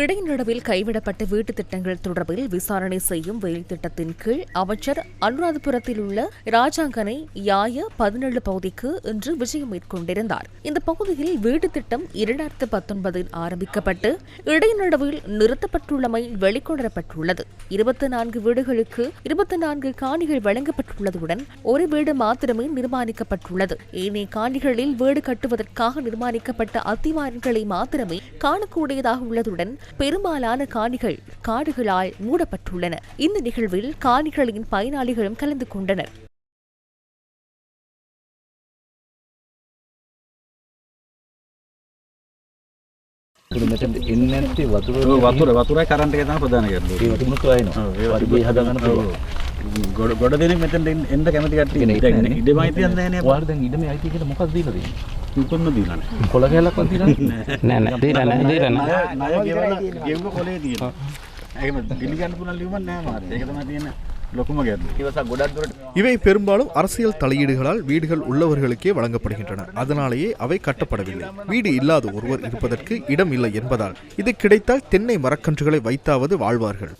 இடைநடுவில் கைவிடப்பட்ட வீட்டு திட்டங்கள் தொடர்பில் விசாரணை செய்யும் வேலை திட்டத்தின் கீழ் அமைச்சர் அனுராதபுரத்தில் உள்ள ராஜாங்கனை யாய பதினேழு பகுதிக்கு இன்று விஜயம் மேற்கொண்டிருந்தார். இந்த பகுதியில் வீட்டு திட்டம் இரண்டாயிரத்து பத்தொன்பதில் ஆரம்பிக்கப்பட்டு இடைநடுவில் நிறுத்தப்பட்டுள்ளமை வெளிக்கொணரப்பட்டுள்ளது. இருபத்தி நான்கு வீடுகளுக்கு இருபத்தி நான்கு காணிகள் வழங்கப்பட்டுள்ளதுடன் ஒரு வீடு மாத்திரமே நிர்மாணிக்கப்பட்டுள்ளது. ஏனைய காணிகளில் வீடு கட்டுவதற்காக நிர்மாணிக்கப்பட்ட அத்திவாரங்களை மாத்திரமே காணக்கூடியதாக உள்ளதுடன் பெரும்பாலான காணிகள் காடுகளால் மூடப்பட்டுள்ளன இந்த நிகழ்வில் காணிகளின் பயனாளிகளும் கலந்து கொண்டனர் මෙතන එන්නේ නැති වතුර ඔව් වතුර වතුරයි කරන්ට් එක තමයි ප්‍රධාන ගැටලුව. ඒ වතුරත් වයින්නවා. වර්ගය හදාගන්න පුළුවන්. ගොඩ ගොඩ දෙනෙක් මෙතෙන්ට එන්න- කැමති කට්ටිය. නැහැ. ඉඩම අයිතියක් නැහැ නේ. ඔයාලා දැන් ඉඩමේ අයිතිය කියලා මොකක්ද දීලා තියෙන්නේ? උපන්න දීලානේ. කොළ කැලක්වත් දීලා නැහැ. නෑ නෑ දීලා නෑ දීලා නෑ ණය ගෙවලා ගෙව්ව කොලේ තියෙනවා. ඒකම පිළිගන්න පුළුවන් ලියුමක් නැහැ මාත්. ඒක තමයි තියෙන இவை பெரும்பாலும் அரசியல் தலையீடுகளால் வீடுகள் உள்ளவர்களுக்கே வழங்கப்படுகின்றன. அதனாலேயே அவை கட்டப்படவில்லை. வீடு இல்லாத ஒருவர் இருப்பதற்கு இடம் இல்லை என்பதால் இது கிடைத்தால் தென்னை மரக்கன்றுகளை வைத்தாவது வாழ்வார்கள்.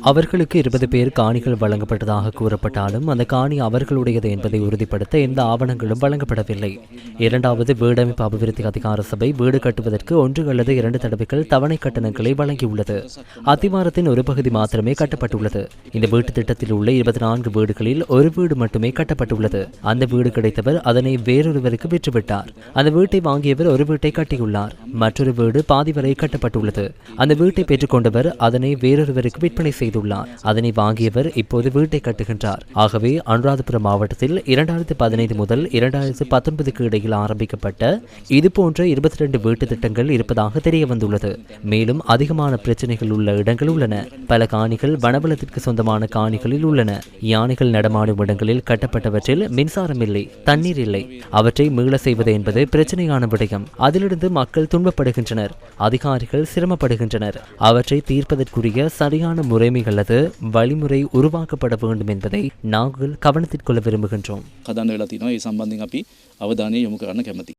அவர்களுக்கு இருபது பேர் காணிகள் வழங்கப்பட்டதாக கூறப்பட்டாலும் அந்த காணி அவர்களுடையது என்பதை உறுதிப்படுத்த எந்த ஆவணங்களும் வழங்கப்படவில்லை. இரண்டாவது வீடமைப்பு அபிவிருத்தி அதிகார சபை வீடு கட்டுவதற்கு ஒன்று அல்லது இரண்டு தடவைகள் தவணை கட்டணங்களை வழங்கியுள்ளது. அதிவாரத்தின் ஒரு பகுதி மாத்திரமே கட்டப்பட்டது கட்டப்பட்டுள்ளது. இந்த வீட்டு திட்டத்தில் உள்ள இருபத்தி நான்கு வீடுகளில் ஒரு வீடு மட்டுமே கட்டப்பட்டுள்ளது. அந்த வீடு கிடைத்தவர் அதனை வேறொருவருக்கு விற்றுவிட்டார். அந்த வீட்டை வாங்கியவர் ஒரு வீட்டை கட்டியுள்ளார். மற்றொரு வீடு பாதி வரை கட்டப்பட்டுள்ளது. அந்த வீட்டை பெற்றுக்கொண்டவர் அதனை வேறொருவருக்கு விற்பனை செய்துள்ளார். அதனை வாங்கியவர் இப்போது வீட்டை கட்டுகின்றார். ஆகவே அனுராதபுரம் மாவட்டத்தில் இரண்டாயிரத்தி பதினைந்து முதல் இரண்டாயிரத்தி பத்தொன்பதுக்கு இடையில் ஆரம்பிக்கப்பட்ட இதுபோன்ற இருபத்தி ரெண்டு வீட்டு திட்டங்கள் இருப்பதாக தெரிய வந்துள்ளது மேலும் அதிகமான பிரச்சனைகள் உள்ள இடங்கள் உள்ளன. பல காணிகள் வன வனபலத்திற்கு சொந்தமான காணிகளில் உள்ளன. யானைகள் நடமாடும் இடங்களில் கட்டப்பட்டவற்றில் மின்சாரம் இல்லை தண்ணீர் இல்லை. அவற்றை மீள செய்வது என்பது பிரச்சனையான விடயம். அதிலிருந்து மக்கள் துன்பப்படுகின்றனர் அதிகாரிகள் சிரமப்படுகின்றனர். அவற்றை தீர்ப்பதற்குரிய சரியான முறைமை அல்லது வழிமுறை உருவாக்கப்பட வேண்டும் என்பதை நாங்கள் கவனத்திற்கொள்ள விரும்புகின்றோம். கதாநிலத்தினோ சம்பந்தம் அப்படி அவதானியை யொமு கமதி.